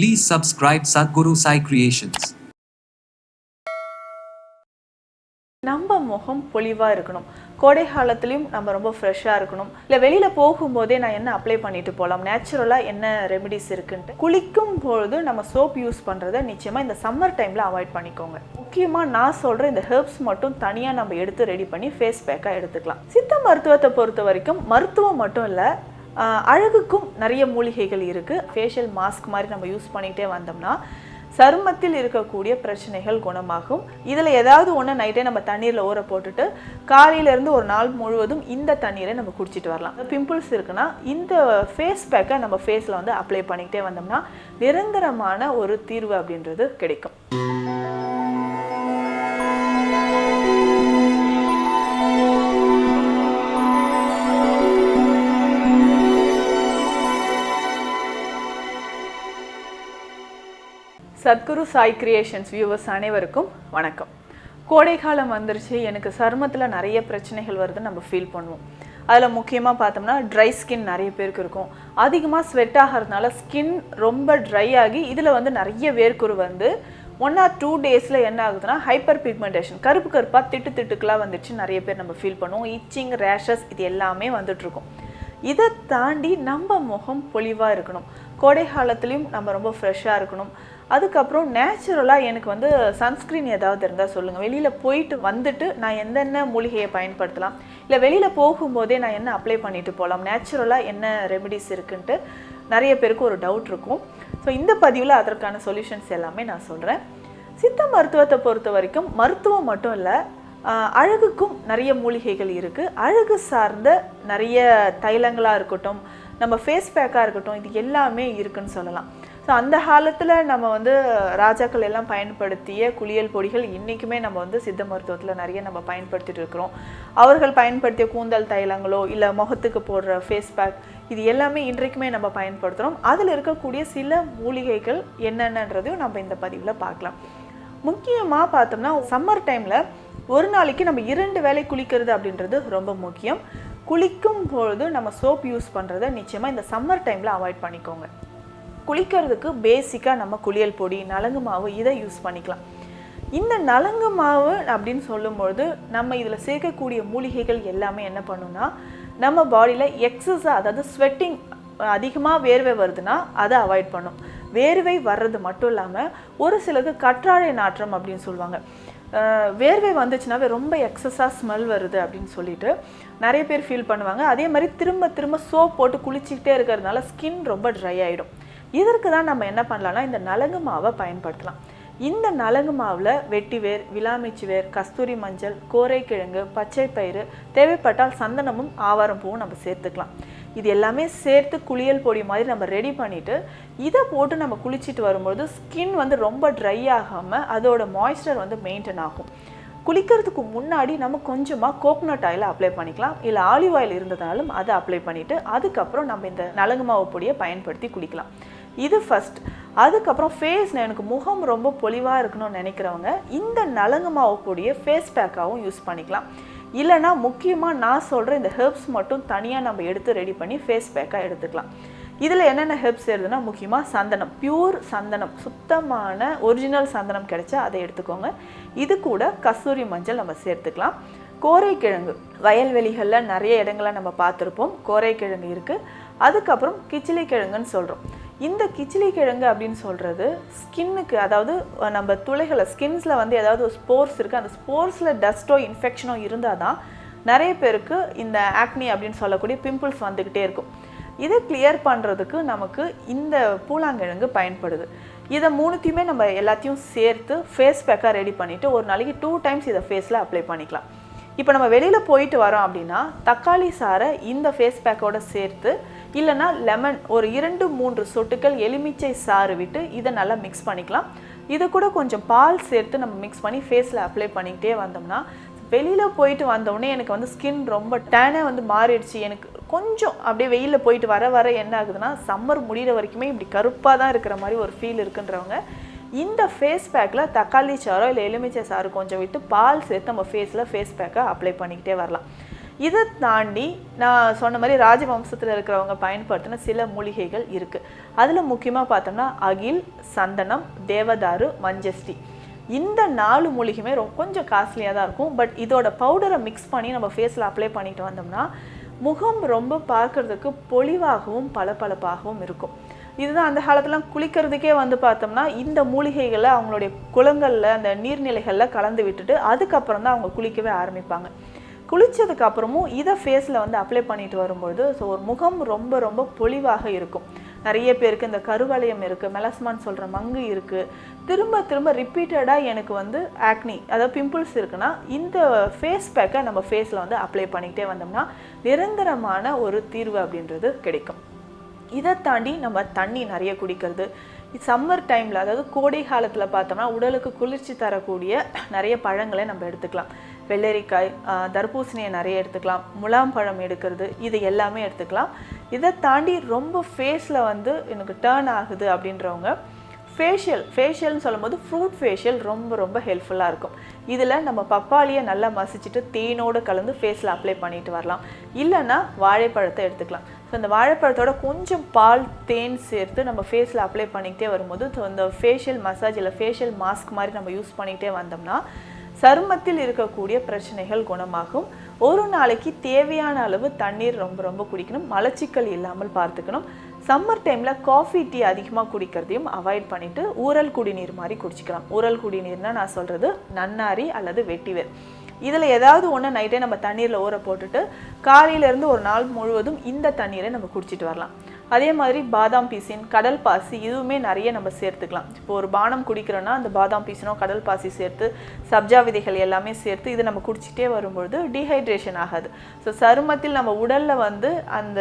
Please subscribe Sadhguru Sai Creations. நம்ம முகம் பொலிவாக இருக்கணும். கோடை காலத்துலேயும் நம்ம ரொம்ப ஃப்ரெஷ்ஷாக இருக்கணும். இல்லை வெளியில் போகும்போதே நான் என்ன அப்ளை பண்ணிட்டு போகலாம் நேச்சுரலாக என்ன ரெமெடிஸ் இருக்குன்ட்டு. குளிக்கும் பொழுது நம்ம சோப் யூஸ் பண்ணுறத நிச்சயமாக இந்த சம்மர் டைமில் அவாய்ட் பண்ணிக்கோங்க. முக்கியமாக நான் சொல்கிற இந்த ஹெர்ப்ஸ் மட்டும் தனியாக நம்ம எடுத்து ரெடி பண்ணி ஃபேஸ் பேக்காக எடுத்துக்கலாம். சித்த மருத்துவத்தை பொறுத்த வரைக்கும் மருத்துவம் மட்டும் இல்லை அழகுக்கும் நிறைய மூலிகைகள் இருக்குது ஃபேஷியல் மாஸ்க் மாதிரி நம்ம யூஸ் பண்ணிகிட்டே வந்தோம்னா சருமத்தில் இருக்கக்கூடிய பிரச்சனைகள் குணமாகும். இதில் ஏதாவது ஒன்று நைட்டே நம்ம தண்ணீரில் ஊற போட்டுட்டு காலையிலேருந்து ஒரு நாள் முழுவதும் இந்த தண்ணீரை நம்ம குடிச்சிட்டு வரலாம். பிம்பிள்ஸ் இருக்குன்னா இந்த ஃபேஸ் பேக்கை நம்ம ஃபேஸில் வந்து அப்ளை பண்ணிக்கிட்டே வந்தோம்னா நிரந்தரமான ஒரு தீர்வு அப்படின்றது கிடைக்கும். சத்குரு சாய் கிரியேஷன்ஸ் வியூவர்ஸ் அனைவருக்கும் வணக்கம். கோடைக்காலம் வந்துருச்சு எனக்கு சருமத்தில் நிறைய பிரச்சனைகள் வருதுன்னு நம்ம ஃபீல் பண்ணுவோம். அதில் முக்கியமாக பார்த்தோம்னா ட்ரை ஸ்கின் நிறைய பேருக்கு இருக்கும். அதிகமாக ஸ்வெட் ஆகிறதுனால ஸ்கின் ரொம்ப ட்ரை ஆகி இதில் வந்து நிறைய வேர்க்குரு வந்து ஒன் ஆர் டூ டேஸில் என்ன ஆகுதுன்னா ஹைப்பர் பிக்மெண்டேஷன் கருப்பு கருப்பாக திட்டு திட்டுக்கெலாம் வந்துச்சு நிறைய பேர் நம்ம ஃபீல் பண்ணுவோம். இச்சிங் ரேஷஸ் இது எல்லாமே வந்துட்டுருக்கும் இதை தாண்டி நம்ம முகம் பொலிவாக இருக்கணும். கோடை காலத்துலேயும் நம்ம ரொம்ப ஃப்ரெஷ்ஷாக இருக்கணும். அதுக்கப்புறம் நேச்சுரலாக எனக்கு வந்து சன்ஸ்க்ரீன் ஏதாவது இருந்தால் சொல்லுங்கள் வெளியில் போயிட்டு வந்துட்டு நான் எந்தென்ன மூலிகையை பயன்படுத்தலாம்? இல்லை வெளியில் போகும்போதே நான் என்ன அப்ளை பண்ணிட்டு போகலாம் நேச்சுரலாக என்ன ரெமெடிஸ் இருக்குன்ட்டு நிறைய பேருக்கு ஒரு டவுட் இருக்கும். ஸோ இந்த பதிவில் அதற்கான சொல்யூஷன்ஸ் எல்லாமே நான் சொல்கிறேன் சித்த மருத்துவத்தை பொறுத்த வரைக்கும் மருத்துவம் மட்டும் இல்லை அழகுக்கும் நிறைய மூலிகைகள் இருக்குது அழகு சார்ந்த நிறைய தைலங்களாக இருக்கட்டும் நம்ம ஃபேஸ் பேக்காக இருக்கட்டும் இது எல்லாமே இருக்குன்னு சொல்லலாம். ஸோ அந்த காலத்தில் நம்ம வந்து ராஜாக்கள் எல்லாம் பயன்படுத்திய குளியல் பொடிகள் இன்றைக்குமே நம்ம வந்து சித்த மருத்துவத்தில் நிறைய நம்ம பயன்படுத்திட்டு இருக்கிறோம். அவர்கள் பயன்படுத்திய கூந்தல் தைலங்களோ இல்லை முகத்துக்கு போடுற ஃபேஸ் பேக் இது எல்லாமே இன்றைக்குமே நம்ம பயன்படுத்துகிறோம் அதில் இருக்கக்கூடிய சில மூலிகைகள் என்னென்னன்றதையும் நம்ம இந்த பதிவில் பார்க்கலாம். முக்கியமாக பார்த்தோம்னா சம்மர் டைமில் ஒரு நாளைக்கு நம்ம இரண்டு வேளை குளிக்கிறது அப்படின்றது ரொம்ப முக்கியம். குளிக்கும் பொழுது நம்ம சோப் யூஸ் பண்ணுறதை நிச்சயமாக இந்த சம்மர் டைமில் அவாய்ட் பண்ணிக்கோங்க. குளிக்கிறதுக்கு பேசிக்காக நம்ம குளியல் பொடி நலங்கு மாவு இதை யூஸ் பண்ணிக்கலாம். இந்த நலங்கு மாவு அப்படின்னு சொல்லும்பொழுது நம்ம இதில் சேர்க்கக்கூடிய மூலிகைகள் எல்லாமே என்ன பண்ணுன்னா நம்ம பாடியில் எக்ஸஸாக அதாவது ஸ்வெட்டிங் அதிகமாக வேர்வை வருதுன்னா அதை அவாய்ட் பண்ணும். வேர்வை வர்றது மட்டும் இல்லாமல் ஒரு சிலருக்கு கற்றாழை நாற்றம் அப்படின்னு சொல்லுவாங்க. வேர்வை வந்துச்சுனாவே ரொம்ப எக்ஸஸாக ஸ்மெல் வருது அப்படின்னு சொல்லிட்டு நிறைய பேர் ஃபீல் பண்ணுவாங்க. அதே மாதிரி திரும்ப திரும்ப சோப் போட்டு குளிச்சிக்கிட்டே இருக்கிறதுனால ஸ்கின் ரொம்ப ட்ரை ஆகிடும் இதற்கு தான் நம்ம என்ன பண்ணலாம்னா இந்த நலங்கு மாவை பயன்படுத்தலாம். இந்த நலங்கு மாவில் வெட்டிவேர் விலாமிச்சி வேர் கஸ்தூரி மஞ்சள் கோரைக்கிழங்கு பச்சை பயிறு தேவைப்பட்டால் சந்தனமும் ஆவாரம் பூவும் நம்ம சேர்த்துக்கலாம். இது எல்லாமே சேர்த்து குளியல் பொடி மாதிரி நம்ம ரெடி பண்ணிவிட்டு இதை போட்டு நம்ம குளிச்சுட்டு வரும்பொழுது ஸ்கின் வந்து ரொம்ப ட்ரை ஆகாமல் அதோட மாய்ஸ்சர் வந்து மெயின்டைன் ஆகும். குளிக்கிறதுக்கு முன்னாடி நம்ம கொஞ்சமாக கோக்னட் ஆயில் அப்ளை பண்ணிக்கலாம். இல்லை ஆலிவ் ஆயில் இருந்ததாலும் அதை அப்ளை பண்ணிவிட்டு அதுக்கப்புறம் நம்ம இந்த நலங்கு மாவு பொடியை பயன்படுத்தி குளிக்கலாம் இது ஃபஸ்ட் அதுக்கப்புறம் ஃபேஸ் எனக்கு முகம் ரொம்ப பொலிவாக இருக்கணும்னு நினைக்கிறவங்க இந்த நலங்கு மாவு பொடியை ஃபேஸ் பேக்காகவும் யூஸ் பண்ணிக்கலாம். இல்லைனா முக்கியமாக நான் சொல்கிற இந்த ஹெர்ப்ஸ் மட்டும் தனியாக நம்ம எடுத்து ரெடி பண்ணி ஃபேஸ் பேக்காக எடுத்துக்கலாம். இதில் என்னென்ன ஹெர்ப்ஸ் சேருதுன்னா முக்கியமாக சந்தனம். பியூர் சந்தனம் சுத்தமான ஒரிஜினல் சந்தனம் கிடைச்சா அதை எடுத்துக்கோங்க. இது கூட கஸ்தூரி மஞ்சள் நம்ம சேர்த்துக்கலாம். கோரைக்கிழங்கு வயல்வெளிகளில் நிறைய இடங்களை நம்ம பார்த்துருப்போம். கோரைக்கிழங்கு இருக்குது அதுக்கப்புறம் கிச்சிலி கிழங்குன்னு சொல்கிறோம் இந்த கிச்சிலி கிழங்கு அப்படின்னு சொல்கிறது ஸ்கின்னுக்கு அதாவது நம்ம துளைகளை ஸ்கின்ஸில் வந்து ஏதாவது ஒரு ஸ்போர்ஸ் இருக்குது அந்த ஸ்போர்ஸில் டஸ்ட்டோ இன்ஃபெக்ஷனோ இருந்தால் தான் நிறைய பேருக்கு இந்த ஆக்னி அப்படின்னு சொல்லக்கூடிய பிம்பிள்ஸ் வந்துக்கிட்டே இருக்கும். இதை கிளியர் பண்ணுறதுக்கு நமக்கு இந்த பூலாங்கிழங்கு பயன்படுது. இதை மூணுத்தையுமே நம்ம எல்லாத்தையும் சேர்த்து ஃபேஸ் பேக்காக ரெடி பண்ணிவிட்டு ஒரு நாளைக்கு டூ டைம்ஸ் இதை ஃபேஸில் அப்ளை பண்ணிக்கலாம். இப்போ நம்ம வெளியில் போயிட்டு வரோம் அப்படின்னா தக்காளி சாறை இந்த ஃபேஸ் பேக்கோடு சேர்த்து இல்லைன்னா லெமன் ஒரு இரண்டு மூன்று சொட்டுக்கள் எலுமிச்சை சாறு விட்டு இதை நல்லா மிக்ஸ் பண்ணிக்கலாம். இது கூட கொஞ்சம் பால் சேர்த்து நம்ம மிக்ஸ் பண்ணி ஃபேஸில் அப்ளை பண்ணிக்கிட்டே வந்தோம்னா வெளியில் போயிட்டு வந்தோடனே எனக்கு வந்து ஸ்கின் ரொம்ப டேனே வந்து மாறிடுச்சு. எனக்கு கொஞ்சம் அப்படியே வெயிலில் போயிட்டு வர வர என்ன ஆகுதுன்னா சம்மர் முடிகிற வரைக்குமே இப்படி கருப்பாக தான் இருக்கிற மாதிரி ஒரு ஃபீல் இருக்குன்றவங்க இந்த ஃபேஸ் பேக்கில் தக்காளி சாறோ இல்லை எலுமிச்சை சாறு கொஞ்சம் விட்டு பால் சேர்த்து நம்ம ஃபேஸில் ஃபேஸ் பேக்கை அப்ளை பண்ணிக்கிட்டே வரலாம். இதை தாண்டி நான் சொன்ன மாதிரி ராஜவம்சத்தில் இருக்கிறவங்க பயன்படுத்தின சில மூலிகைகள் இருக்குது அதில் முக்கியமாக பார்த்தோம்னா அகில் சந்தனம் தேவதாரு மஞ்சஸ்டி. இந்த நாலு மூலிகையுமே ரொம்ப கொஞ்சம் காஸ்ட்லியாக தான் இருக்கும். பட் இதோட பவுடரை மிக்ஸ் பண்ணி நம்ம ஃபேஸில் அப்ளை பண்ணிட்டு வந்தோம்னா முகம் ரொம்ப பார்க்கறதுக்கு பொலிவாகவும் பளபளப்பாகவும் இருக்கும். இதுதான் அந்த காலத்துலாம் குளிக்கிறதுக்கே வந்து பார்த்தோம்னா இந்த மூலிகைகளை அவங்களுடைய குளங்களில் அந்த நீர்நிலைகளில் கலந்து விட்டுட்டு அதுக்கப்புறம் தான் அவங்க குளிக்கவே ஆரம்பிப்பாங்க. குளித்ததுக்கு அப்புறமும் இதை ஃபேஸில் வந்து அப்ளை பண்ணிட்டு வரும்பொழுது ஸோ ஒரு முகம் ரொம்ப ரொம்ப பொலிவாக இருக்கும். நிறைய பேருக்கு இந்த கருவளையம் இருக்குது மெலஸ்மான் சொல்கிற மங்கு இருக்குது திரும்ப திரும்ப ரிப்பீட்டடாக எனக்கு வந்து ஆக்னி அதாவது பிம்பிள்ஸ் இருக்குன்னா இந்த ஃபேஸ் பேக்கை நம்ம ஃபேஸில் வந்து அப்ளை பண்ணிக்கிட்டே வந்தோம்னா நிரந்தரமான ஒரு தீர்வு அப்படின்றது கிடைக்கும். இதை தாண்டி நம்ம தண்ணி நிறைய குடிக்கிறது சம்மர் டைமில் அதாவது கோடை காலத்தில் பார்த்தோம்னா உடலுக்கு குளிர்ச்சி தரக்கூடிய நிறைய பழங்களை நம்ம எடுத்துக்கலாம். வெள்ளரிக்காய் தர்பூசணியை நிறைய எடுத்துக்கலாம். முலாம்பழம் எடுக்கிறது இது எல்லாமே எடுத்துக்கலாம். இதை தாண்டி ரொம்ப ஃபேஸில் வந்து எனக்கு டேர்ன் ஆகுது அப்படின்றவங்க ஃபேஷியல் ஃபேஷியல்னு சொல்லும்போது ஃப்ரூட் ஃபேஷியல் ரொம்ப ரொம்ப ஹெல்ப்ஃபுல்லாக இருக்கும். இதில் நம்ம பப்பாளியை நல்லா மசிச்சுட்டு தேனோடு கலந்து ஃபேஸில் அப்ளை பண்ணிட்டு வரலாம். இல்லைன்னா வாழைப்பழத்தை எடுத்துக்கலாம். ஸோ இந்த வாழைப்பழத்தோட கொஞ்சம் பால் தேன் சேர்த்து நம்ம ஃபேஸில் அப்ளை பண்ணிக்கிட்டே வரும்போது ஸோ இந்த ஃபேஷியல் மசாஜ் இல்லை ஃபேஷியல் மாஸ்க் மாதிரி நம்ம யூஸ் பண்ணிக்கிட்டே வந்தோம்னா சருமத்தில் இருக்கக்கூடிய பிரச்சனைகள் குணமாகும். ஒரு நாளைக்கு தேவையான அளவு தண்ணீர் ரொம்ப ரொம்ப குடிக்கணும். மலச்சிக்கல் இல்லாமல் பார்த்துக்கணும். சம்மர் டைமில் காஃபி டீ அதிகமாக குடிக்கிறதையும் அவாய்ட் பண்ணிவிட்டு ஊரல் குடிநீர் மாதிரி குடிச்சிக்கலாம். ஊரல் குடிநீர்னால் நான் சொல்கிறது நன்னாரி அல்லது வெட்டிவேர். இதில் ஏதாவது ஒன்று நைட்டே நம்ம தண்ணீரில் ஊற போட்டுட்டு காலையிலேருந்து ஒரு நாள் முழுவதும் இந்த தண்ணீரை நம்ம குடிச்சிட்டு வரலாம். அதே மாதிரி பாதாம் பீசின் கடல் பாசி இதுவுமே நிறைய நம்ம சேர்த்துக்கலாம். இப்போ ஒரு பானம் குடிக்கிறோன்னா அந்த பாதாம் பீசினோ கடல் பாசி சேர்த்து சப்ஜா விதைகள் எல்லாமே சேர்த்து இது நம்ம குடிச்சிட்டே வரும்பொழுது டீஹைட்ரேஷன் ஆகாது. ஸோ சருமத்தில் நம்ம உடலில் வந்து அந்த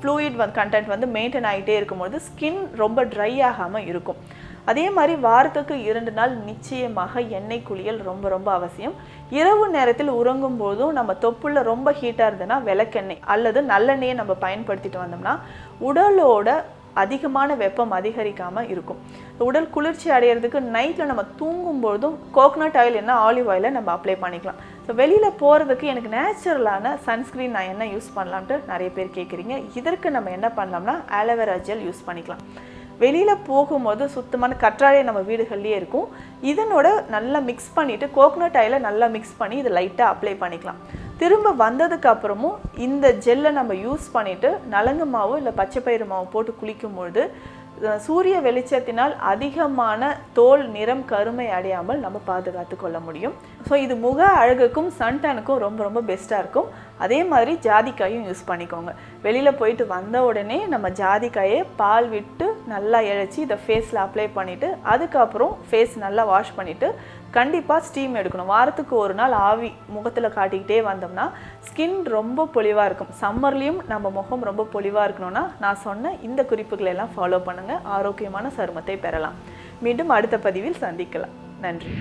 ஃப்ளூயிட் வந்து கண்டென்ட் வந்து மெயின்டைன் ஆகிட்டே இருக்கும்பொழுது ஸ்கின் ரொம்ப ட்ரை ஆகாமல் இருக்கும். அதே மாதிரி வாரத்துக்கு இரண்டு நாள் நிச்சயமாக எண்ணெய் குளியல் ரொம்ப ரொம்ப அவசியம். இரவு நேரத்தில் உறங்கும் போதும் நம்ம தொப்புள்ள ரொம்ப ஹீட்டாக இருந்ததுன்னா விளக்கெண்ணெய் அல்லது நல்லெண்ணெயை நம்ம பயன்படுத்திட்டு வந்தோம்னா உடலோட அதிகமான வெப்பம் அதிகரிக்காமல் இருக்கும். உடல் குளிர்ச்சி அடையிறதுக்கு நைட்டில் நம்ம தூங்கும்பொழுதும் கோகனட் ஆயில் என்ன ஆலிவ் ஆயிலை நம்ம அப்ளை பண்ணிக்கலாம். ஸோ வெளியில் போகிறதுக்கு எனக்கு நேச்சுரலான சன்ஸ்க்ரீன் நான் என்ன யூஸ் பண்ணலான்ட்டு நிறைய பேர் கேட்குறீங்க இதற்கு நம்ம என்ன பண்ணலாம்னா ஆலோவேரா ஜெல் யூஸ் பண்ணிக்கலாம். வெளியில் போகும்போது சுத்தமான கற்றாழை நம்ம வீடுகள்லேயே இருக்கும். இதனோட நல்லா மிக்ஸ் பண்ணிவிட்டு கோகனட் ஆயில நல்லா மிக்ஸ் பண்ணி இதை லைட்டாக அப்ளை பண்ணிக்கலாம். திரும்ப வந்ததுக்கு அப்புறமும் இந்த ஜெல்லை நம்ம யூஸ் பண்ணிவிட்டு நலங்கு மாவு இல்லை பச்சைப்பயிறு மாவு போட்டு குளிக்கும்பொழுது அஹ், சூரிய வெளிச்சத்தினால் அதிகமான தோல் நிறம் கருமை அடையாமல் நம்ம பாதுகாத்து கொள்ள முடியும். ஸோ இது முக அழகுக்கும் சன்டனுக்கும் ரொம்ப ரொம்ப பெஸ்ட்டாக இருக்கும். அதே மாதிரி ஜாதிக்காயும் யூஸ் பண்ணிக்கோங்க. வெளியில் போயிட்டு வந்த உடனே நம்ம ஜாதிக்காயை பால் விட்டு நல்லா இழைச்சி இதை ஃபேஸில் அப்ளை பண்ணிவிட்டு அதுக்கப்புறம் ஃபேஸ் நல்லா வாஷ் பண்ணிவிட்டு கண்டிப்பாக ஸ்டீம் எடுக்கணும். வாரத்துக்கு ஒரு நாள் ஆவி முகத்தில் காட்டிக்கிட்டே வந்தோம்னா ஸ்கின் ரொம்ப பொலிவாக இருக்கும். சம்மர்லேயும் நம்ம முகம் ரொம்ப பொலிவாக இருக்கணும்னா நான் சொன்ன இந்த குறிப்புகளை எல்லாம் ஃபாலோ பண்ணுங்கள் ஆரோக்கியமான சருமத்தை பெறலாம். மீண்டும் அடுத்த பதிவில் சந்திக்கலாம். நன்றி.